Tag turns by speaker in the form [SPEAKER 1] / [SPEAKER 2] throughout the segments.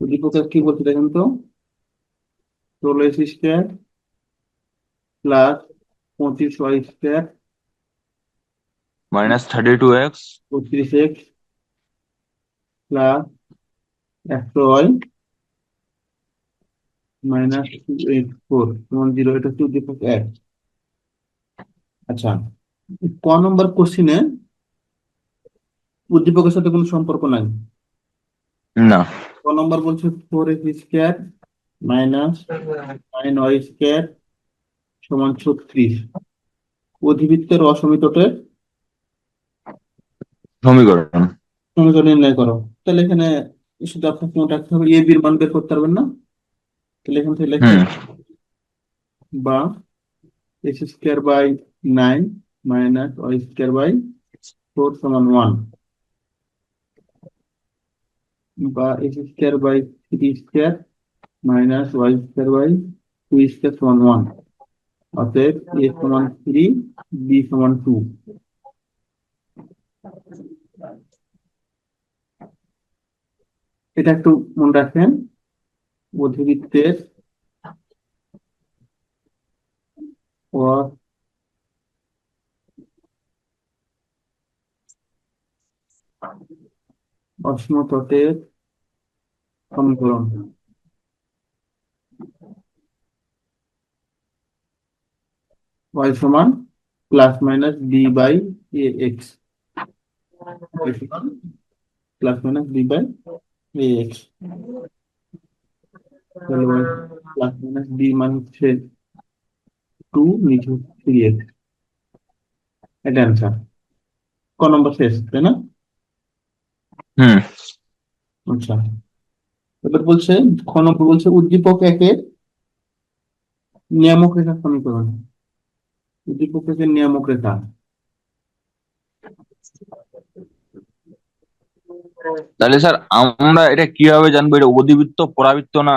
[SPEAKER 1] উদ্দীপকের কি বলছে দেখেন তো। এক্স স্কোয়ার প্লাস পঁচিশ Y square
[SPEAKER 2] minus thirty two X
[SPEAKER 1] পঁচিশ এক্স প্লাস একশো Y minus two eight four সমান জিরো এটা হচ্ছে উদ্দীপক এক। আচ্ছা ক নম্বর কোশ্চিনে উদ্দীপকের সাথে কোনো সম্পর্ক নাই।
[SPEAKER 2] না।
[SPEAKER 1] ক নম্বর বলছে four X square minus nine Y square সমান ছত্রিশ। অধিবৃত্তের অসমিতটের
[SPEAKER 2] সমীকরণ।
[SPEAKER 1] সমীকরণ নির্ণয় করো। তাহলে এখানে শুধু আপনাকে মনে রাখতে হবে এ বির মান বের করতে পারবেন না? তাহলে এখান থেকে
[SPEAKER 2] হুম।
[SPEAKER 1] বা X square by nine minus Y square by four সমান ওয়ান বা X square by three square minus Y square by two square সমান ওয়ান অতএব এ সমান থ্রি বি সমান টু এটা একটু মনে রাখেন অধিবৃত্তের পর অসমতটের সমীকরণ y সমান plus minus B by A X plus minus B by A X plus minus B মান হচ্ছে টু নিচে থ্রি এক্স এটা অ্যান্সার ক নম্বর শেষ, তাই না?
[SPEAKER 2] হুম।
[SPEAKER 1] আচ্ছা। এবার বলছে খ নম্বর বলছে উদ্দীপক একের নিয়ামক রেখা সমীকরণ উদ্দীপক একের নিয়ামক রেখা।
[SPEAKER 2] তাহলে স্যার আমরা এটা কীভাবে জানব? এটা অধিবৃত্ত পরাবৃত্ত না?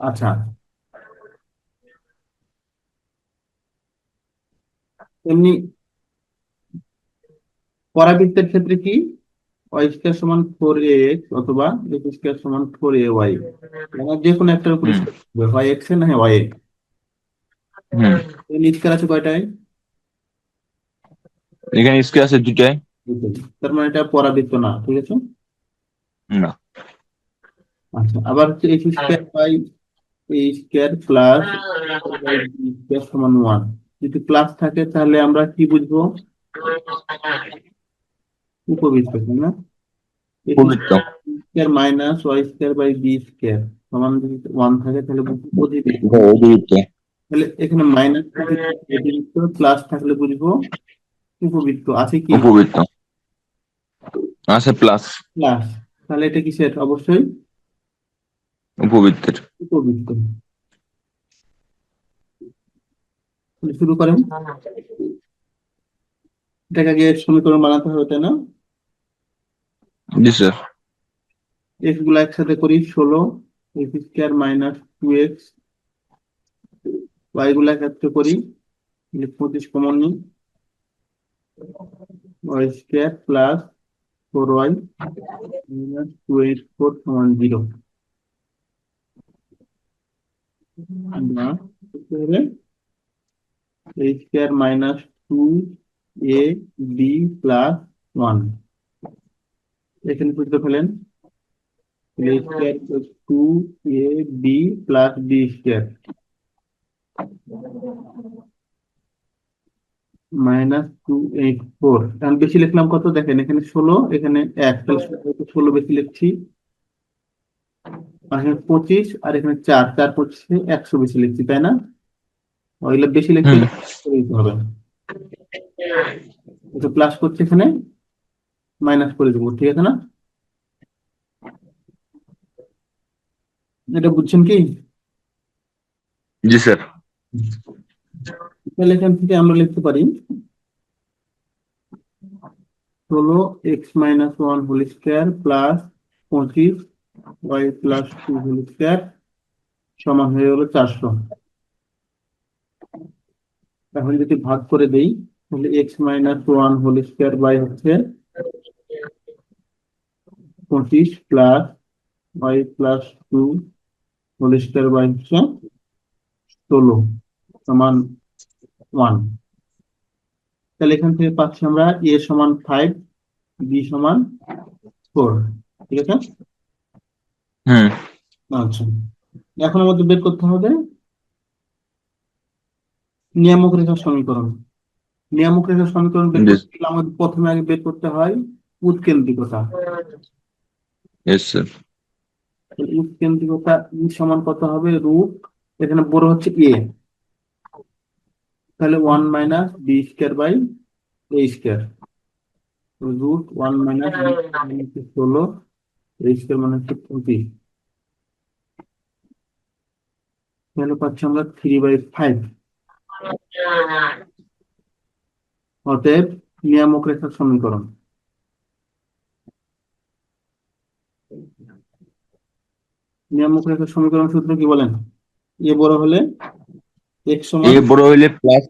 [SPEAKER 1] আচ্ছা। এমনি পরাবৃত্তের ক্ষেত্রে কি? ওয়াই স্কোয়ার সমান ফোর এ এক্স অথবা এক্স স্কোয়ার সমান ফোর এ ওয়াই যে কোনো একটার উপরে। হয় এক্স এ না হয় ওয়াই এ নিচকার আছে কয়টায়?
[SPEAKER 2] এখানে স্কেল আছে দুটাই
[SPEAKER 1] তার মানে এটা পরাবৃত্ত না ঠিক আছে
[SPEAKER 2] না।
[SPEAKER 1] আচ্ছা আবার হচ্ছে X square by A square plus square সমান ওয়ান যদি প্লাস থাকে তাহলে আমরা কি বুঝব? উপবৃত্ত তাই না?
[SPEAKER 2] উপবৃত্ত।
[SPEAKER 1] Square minus Y square by B square সমান যদি ওয়ান থাকে তাহলে অধিবৃত্ত তাহলে এখানে মাইনাস প্লাস থাকলে বুঝব উপবৃত্ত। আছে কি?
[SPEAKER 2] উপবৃত্ত। আছে প্লাস।
[SPEAKER 1] প্লাস। তাহলে এটা কিসের? অবশ্যই
[SPEAKER 2] উপবৃত্তের।
[SPEAKER 1] উপবৃত্ত। শুরু করেন। এটাকে আগে সমীকরণ বানাতে হবে তাই না?
[SPEAKER 2] জি
[SPEAKER 1] এক্সগুলা একসাথে করি, ষোলো X square minus two X Y গুলা একসাথে করি তাহলে পঁচিশ কমন নিই। Y square plus four Y minus two eight four সমান জিরো বা করতে হবে A square minus two A B plus one এখানে বুঝতে ফেলেন square plus two a b plus b minus two eight four এখন বেশি লিখলাম কত? দেখেন এখানে ষোলো এখানে এক। তাহলে ষোলো বেশি লিখছি। আর এখানে পঁচিশ আর এখানে চার। চার পঁচিশে একশো বেশি লিখছি তাই না? ওইগুলো বেশি লিখতে দিতে হবে। প্লাস করছে এখানে। মাইনাস করে দেবো ঠিক আছে না? এটা বুঝছেন কি?
[SPEAKER 2] জি স্যার।
[SPEAKER 1] তাহলে এখান থেকে আমরা লিখতে পারি ষোলো X minus one whole square plus পঁচিশ Y plus two whole square সমান হয়ে গেল চারশো। এখন যদি ভাগ করে দেই তাহলে X minus one whole square by হচ্ছে পঁচিশ plus Y plus two whole square by হচ্ছে ষোলো সমান ওয়ান তাহলে এখান থেকে পাচ্ছি আমরা এ সমান ফাইভ বি সমান ফোর ঠিক আছে?
[SPEAKER 2] হুম।
[SPEAKER 1] আচ্ছা এখন আমাদের বের করতে হবে নিয়ামক রেখার সমীকরণ। নিয়ামক রেখার সমীকরণ বের করতে আমাদের প্রথমে আগে বের করতে হয় উৎকেন্দ্রিকতা।
[SPEAKER 2] ইয়েস
[SPEAKER 1] উৎকেন্দ্রিকতা ই সমান কত হবে? রুট এখানে বড় হচ্ছে এ তাহলে one minus B square by A square root one minus ষোলো এ স্কোয়ার মানে হচ্ছে পঁচিশ। তাহলে পাচ্ছি আমরা থ্রি বাই ফাইভ অতএব নিয়ামক রেখার সমীকরণ। নিয়ামক রেখার সমীকরণ সূত্র কি বলেন? এ বড় হলে এক্স
[SPEAKER 2] এ বড় হইলে প্লাস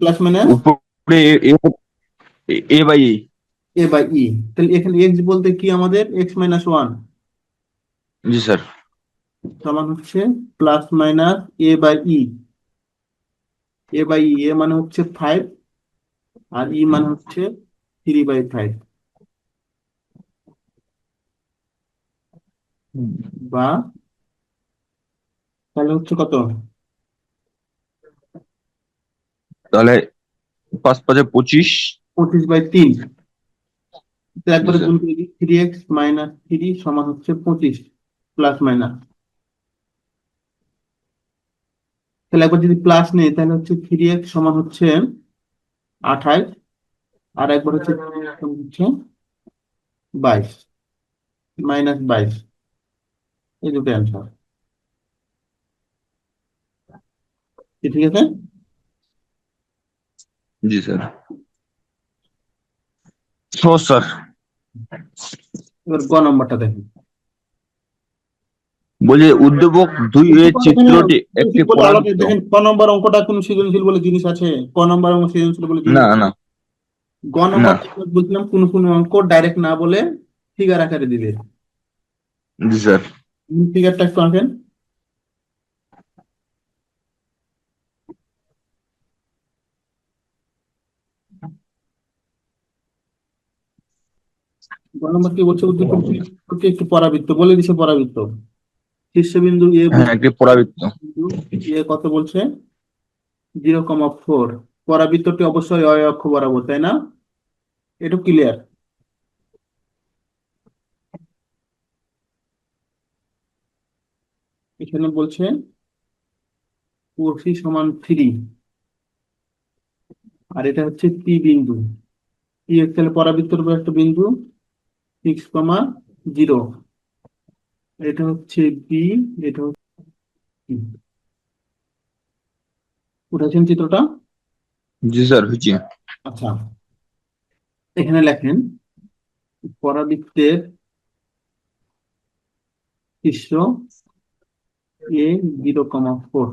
[SPEAKER 1] প্লাস মাইনাস
[SPEAKER 2] উপরে এ বাই এ
[SPEAKER 1] এ বাই ই। তাহলে এখানে এক্স বলতে কি আমাদের? এক্স মাইনাস ওয়ান
[SPEAKER 2] জি স্যার।
[SPEAKER 1] সমান হচ্ছে plus minus A by E. A by E A মানে হচ্ছে ফাইভ আর ই মানে হচ্ছে থ্রি বাই ফাইভ বা তাহলে হচ্ছে কত
[SPEAKER 2] তাহলে পাঁচ পাঁচে পঁচিশ।
[SPEAKER 1] পঁচিশ বাই তিন। একবারে। গুণ করে দিই থ্রি এক্স মাইনাস থ্রি সমান হচ্ছে পঁচিশ প্লাস মাইনাস তাহলে একবার যদি প্লাস নেই তাহলে হচ্ছে থ্রি এক্স সমান হচ্ছে আঠাইশ আর একবার হচ্ছে 3x সমান হচ্ছে বাইশ মাইনাস বাইশ। এই দুটো অ্যান্সার ঠিক আছে?
[SPEAKER 2] জি স্যার। ও স্যার।
[SPEAKER 1] এবার গ নম্বরটা দেখেন।
[SPEAKER 2] বলছে উদ্দীপক দুই এর চিত্রটি একটি
[SPEAKER 1] বলে দেখেন ক নম্বর অঙ্কটা কোনো সৃজনশীল বলে জিনিস আছে? ক নম্বর অঙ্ক সৃজনশীল বলে জিনিস
[SPEAKER 2] না
[SPEAKER 1] আছে?
[SPEAKER 2] না।
[SPEAKER 1] গ নম্বর। বলছিলাম কোন কোন অঙ্ক ডাইরেক্ট না বলে ফিগার আকারে দিবে
[SPEAKER 2] জি স্যার।
[SPEAKER 1] ফিগারটা একটু আঁকেন। নম্বর কি বলছে উদ্দীপক? একটি পরাবৃত্ত বলে দিছে পরাবৃত্ত। শীর্ষবিন্দু এ
[SPEAKER 2] একটি পরাবৃত্ত।
[SPEAKER 1] এ কত বলছে? জিরো কমা ফোর পরাবৃত্তটি অবশ্যই অয় অক্ষ বরাবর তাই না? এটা ক্লিয়ার এখানে বলছে ওসি সমান থ্রি। আর এটা হচ্ছে পি বিন্দু। পি তাহলে পরাবৃত্তর উপর একটা বিন্দু সিক্স কমা জিরো। এটা হচ্ছে বি এটা হচ্ছে উঠেছেন চিত্রটা?
[SPEAKER 2] জি স্যার হয়েছে
[SPEAKER 1] আচ্ছা। এখানে লেখেন পরাবৃত্তের শীর্ষ এ জিরো কমা ফোর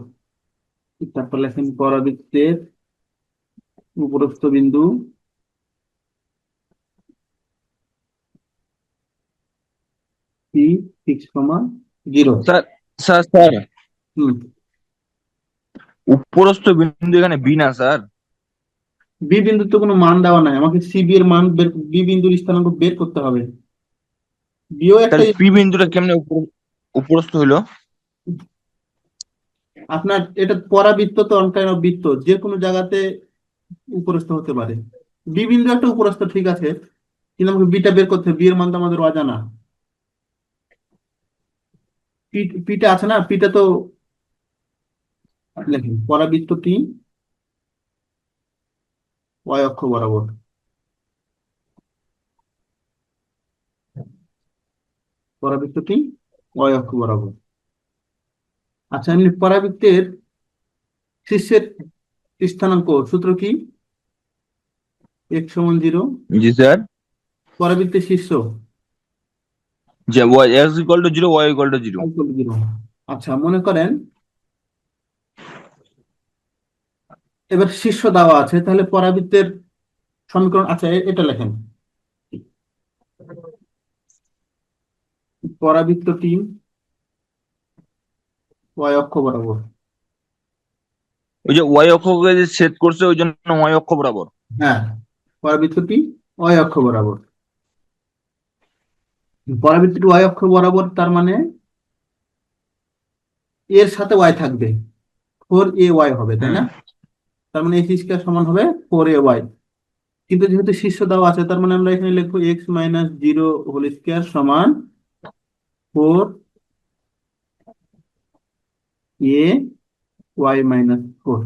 [SPEAKER 1] তারপর লেখেন পরাবৃত্তের উপরস্থ বিন্দু P six comma zero
[SPEAKER 2] sir sir sir
[SPEAKER 1] হুম
[SPEAKER 2] উপরস্থ বিন্দু এখানে বি না স্যার
[SPEAKER 1] বি কোনো মান দেওয়া নাই আমাকে সি বি এর মান বের বি বিন্দুর স্থানাঙ্ক বের করতে হবে বিও একটা
[SPEAKER 2] পি বিন্দুটা কেমনে উপর- উপরস্থ হইল
[SPEAKER 1] আপনার এটা পরাবৃত্ত তো অনকাইন বৃত্ত, যে কোনো জায়গাতে উপরস্থ হতে পারে। বি একটা উপরস্থ ঠিক আছে, কিন্তু আমাকে বিটা বের করতে হবে বি এর মান তো আমাদের অজানা। পিটা আছে না, পিটা তো লেখেন পরাবৃত্তটি ওয়াই অক্ষ বরাবর। পরাবৃত্তটি ওয়াই অক্ষ বরাবর। আচ্ছা এমনি পরাবৃত্তের শীর্ষের স্থানাঙ্ক সূত্র কি? এক্স সমান জিরো।
[SPEAKER 2] জি স্যার।
[SPEAKER 1] পরাবৃত্তের শীর্ষ।
[SPEAKER 2] যে Y X equal to zero Y equal to zero.
[SPEAKER 1] আচ্ছা মনে করেন এবার শীর্ষ দেওয়া আছে তাহলে পরাবৃত্তের সমীকরণ আচ্ছা এটা লেখেন। পরাবৃত্তটি ওয়াই অক্ষ বরাবর
[SPEAKER 2] ওই যে ওয়াই অক্ষকে যে ছেদ করছে ওই জন্য ওয়াই অক্ষ বরাবর
[SPEAKER 1] হ্যাঁ পরাবৃত্তটি ওয়াই অক্ষ বরাবর পরাবৃত্তটি ওয়াই অক্ষ বরাবর তার মানে এর সাথে ওয়াই থাকবে ফোর এ ওয়াই হবে তাই না তার মানে এক্স স্কোয়ার সমান হবে ফোর এ ওয়াই কিন্তু যেহেতু শীর্ষ দেওয়া আছে তার মানে আমরা এখানে লিখব X minus zero whole square সমান four A Y minus four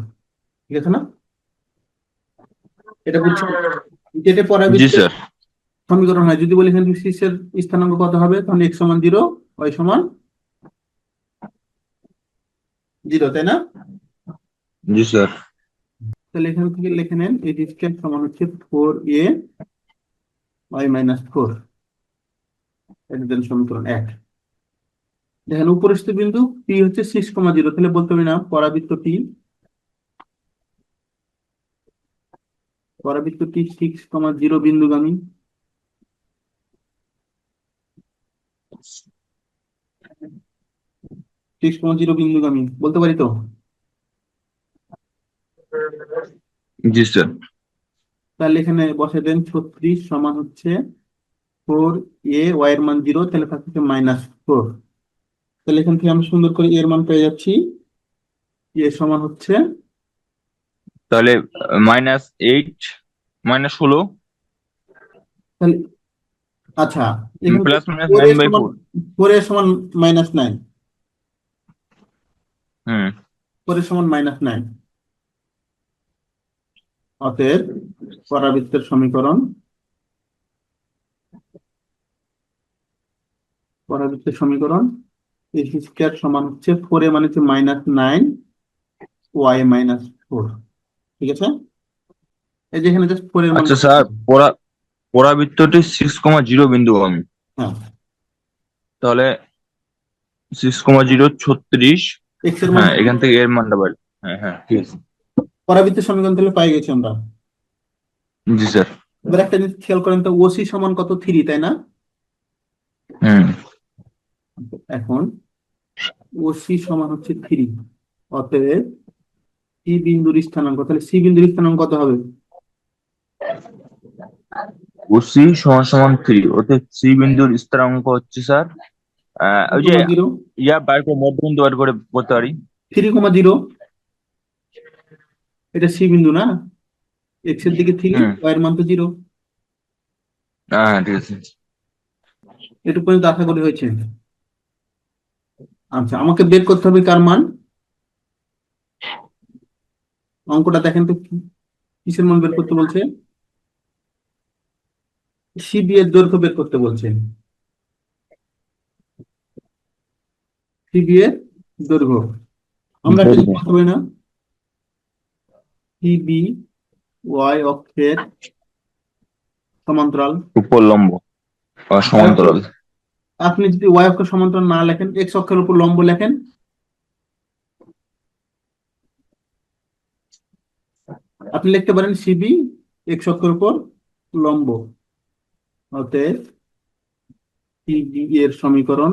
[SPEAKER 1] ঠিক আছে না? এটা বুঝছ? যেটা
[SPEAKER 2] জি স্যার।
[SPEAKER 1] সমীকরণ হয়। যদি বলি এখানে শীর্ষের স্থানাঙ্ক কত হবে? তখন এক্স সমান জিরো ওয়াই সমান জিরো তাই না?
[SPEAKER 2] জি স্যার।
[SPEAKER 1] তাহলে এখান থেকে লিখে নেন এই স্কোয়ার সমান হচ্ছে four A Y minus four এটা দেন সমীকরণ এক। দেখেন উপরিস্থ বিন্দু পি হচ্ছে সিক্স কমা জিরো তাহলে বলতে হবে না পরাবৃত্ত টি পরাবৃত্ত টি সিক্স কমা জিরো বিন্দুগামী। সিক্স কমা জিরো বিন্দুগামী বলতে পারি তো?
[SPEAKER 2] জি স্যার।
[SPEAKER 1] তাহলে এখানে বসে দেন ছত্রিশ সমান হচ্ছে ফোর এ ওয়াই এর মান জিরো তাহলে থাকছে মাইনাস ফোর তাহলে এখান থেকে আমরা সুন্দর করে এর মান পেয়ে যাচ্ছি। এ সমান হচ্ছে
[SPEAKER 2] তাহলে মাইনাস এইট মাইনাস ষোলো।
[SPEAKER 1] তাহলে আচ্ছা
[SPEAKER 2] plus minus nine by four
[SPEAKER 1] four এর সমান মাইনাস নাইন
[SPEAKER 2] হুম।
[SPEAKER 1] ফোর এর সমান মাইনাস নাইন অতএব পরাবৃত্তের সমীকরণ। পরাবৃত্তের সমীকরণ এক্স স্কোয়ার সমান হচ্ছে ফোর এ মানে হচ্ছে minus nine Y minus four ঠিক আছে? এই যে এখানে জাস্ট ফোর এর
[SPEAKER 2] আচ্ছা স্যার পরা পরাবৃত্তটি সিক্স কমা জিরো বিন্দুগামী
[SPEAKER 1] হ্যাঁ।
[SPEAKER 2] তাহলে সিক্স কমা জিরো ছত্রিশ।
[SPEAKER 1] মান
[SPEAKER 2] হ্যাঁ এখান থেকে এর মানটা বাড়ি হ্যাঁ হ্যাঁ ঠিক আছে।
[SPEAKER 1] পরাবৃত্তের সমীকরণ তাহলে পাই গেছি আমরা।
[SPEAKER 2] জি স্যার।
[SPEAKER 1] এবার একটা জিনিস খেয়াল করেন তো ওসি সমান কত? থ্রি তাই না?
[SPEAKER 2] হুম।
[SPEAKER 1] এখন ওসি সমান হচ্ছে থ্রি। অতএব সি বিন্দুর স্থানাঙ্ক তাহলে সি বিন্দুর স্থানাঙ্ক কত হবে?
[SPEAKER 2] ও সি সমান সমান থ্রি। ওতে সি বিন্দুর স্থানাঙ্ক হচ্ছে স্যার ওই যে ইয়া বার করে মধ্যবিন্দু বার করে বলতে পারি।
[SPEAKER 1] Three comma zero. এটা সি বিন্দু না? এক্সের দিকে থ্রি। ওয়াই এর মান তো জিরো।
[SPEAKER 2] হ্যাঁ ঠিক আছে।
[SPEAKER 1] এটুকু পর্যন্ত আশা করি হয়েছে। আচ্ছা আমাকে বের করতে হবে কার মান? অঙ্কটা দেখেন তো কিসের মান বের করতে বলছে? সিবি এর দৈর্ঘ্য বের করতে বলছে। সিবি এর দৈর্ঘ্য। আমরা পারি না সিবি ওয়াই অক্ষের সমান্তরাল
[SPEAKER 2] উপলম্ব সমান্তরাল।
[SPEAKER 1] আপনি যদি ওয়াই অক্ষ সমান্তরাল না লেখেন এক্স অক্ষের উপর লম্ব লেখেন, আপনি লিখতে পারেন সিবি এক্স অক্ষের উপর লম্ব। অতএব সিবি এর সমীকরণ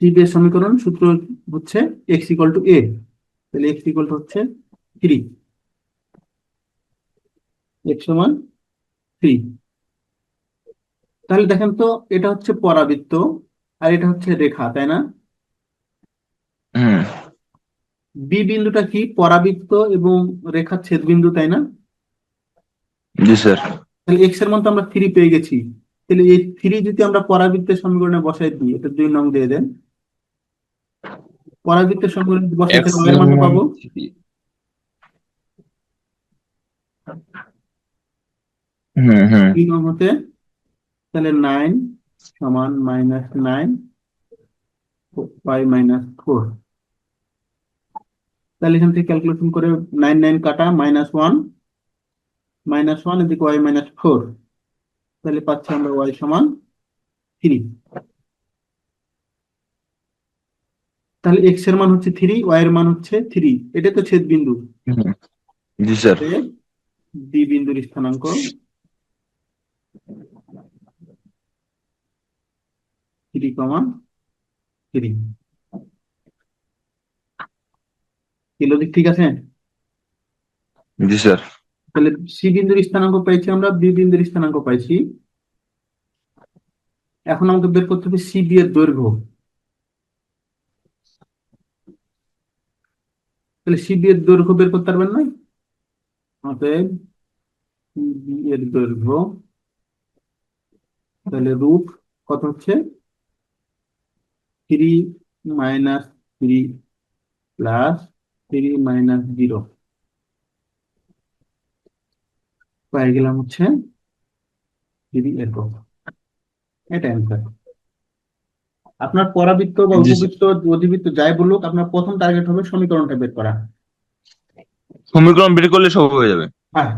[SPEAKER 1] সিবি এর সমীকরণ সূত্র হচ্ছে এক্স ইকুয়াল টু এ তাহলে এক্স ইকুয়াল টু হচ্ছে থ্রি এক্স সমান থ্রি তাহলে দেখেন তো এটা হচ্ছে পরাবৃত্ত আর এটা হচ্ছে রেখা তাই না? বি বিন্দুটা কি? পরাবৃত্ত এবং রেখার ছেদ বিন্দু তাই না?
[SPEAKER 2] জি স্যার।
[SPEAKER 1] তাহলে এক্সের মান তো আমরা থ্রি পেয়ে গেছি। তাহলে এই থ্রি যদি আমরা পরাবৃত্তের সমীকরণে বসাই দিই এটা দুই নং দিয়ে দেন। পরাবৃত্তের সমীকরণে বসাই মানটা পাবো? হতে তাহলে নাইন সমান minus nine five minus four তাহলে এখান থেকে ক্যালকুলেশন করে নাইন নাইন কাটা মাইনাস ওয়ান মাইনাস ওয়ান এদিকে ওয়াই মাইনাস ফোর তাহলে পাচ্ছি আমরা ওয়াই সমান থ্রি তাহলে এক্সের মান হচ্ছে থ্রি ওয়াই এর মান হচ্ছে থ্রি এটা তো ছেদ বিন্দু।
[SPEAKER 2] জি স্যার।
[SPEAKER 1] বি বিন্দুর স্থানাঙ্ক থ্রি কমা থ্রি কি লজিক ঠিক আছে?
[SPEAKER 2] জি স্যার।
[SPEAKER 1] তাহলে সি বিন্দুর স্থানাঙ্ক পাইছি আমরা বি বিন্দুর স্থানাঙ্ক পাইছি। এখন আমাকে বের করতে হবে সি বি এর দৈর্ঘ্য। তাহলে সি বি এর দৈর্ঘ্য বের করতে পারবেন না? অতএব বি এর দৈর্ঘ্য তাহলে রুট কত হচ্ছে? Three minus three plus three minus zero পেয়ে গেলাম হচ্ছে থ্রি একক এটা অ্যান্সার আপনার পরাবৃত্ত বা উপবৃত্ত অধিবৃত্ত যাই বলুক আপনার প্রথম টার্গেট হবে সমীকরণটা বের করা।
[SPEAKER 2] সমীকরণ বের করলে সব হয়ে যাবে।
[SPEAKER 1] হ্যাঁ।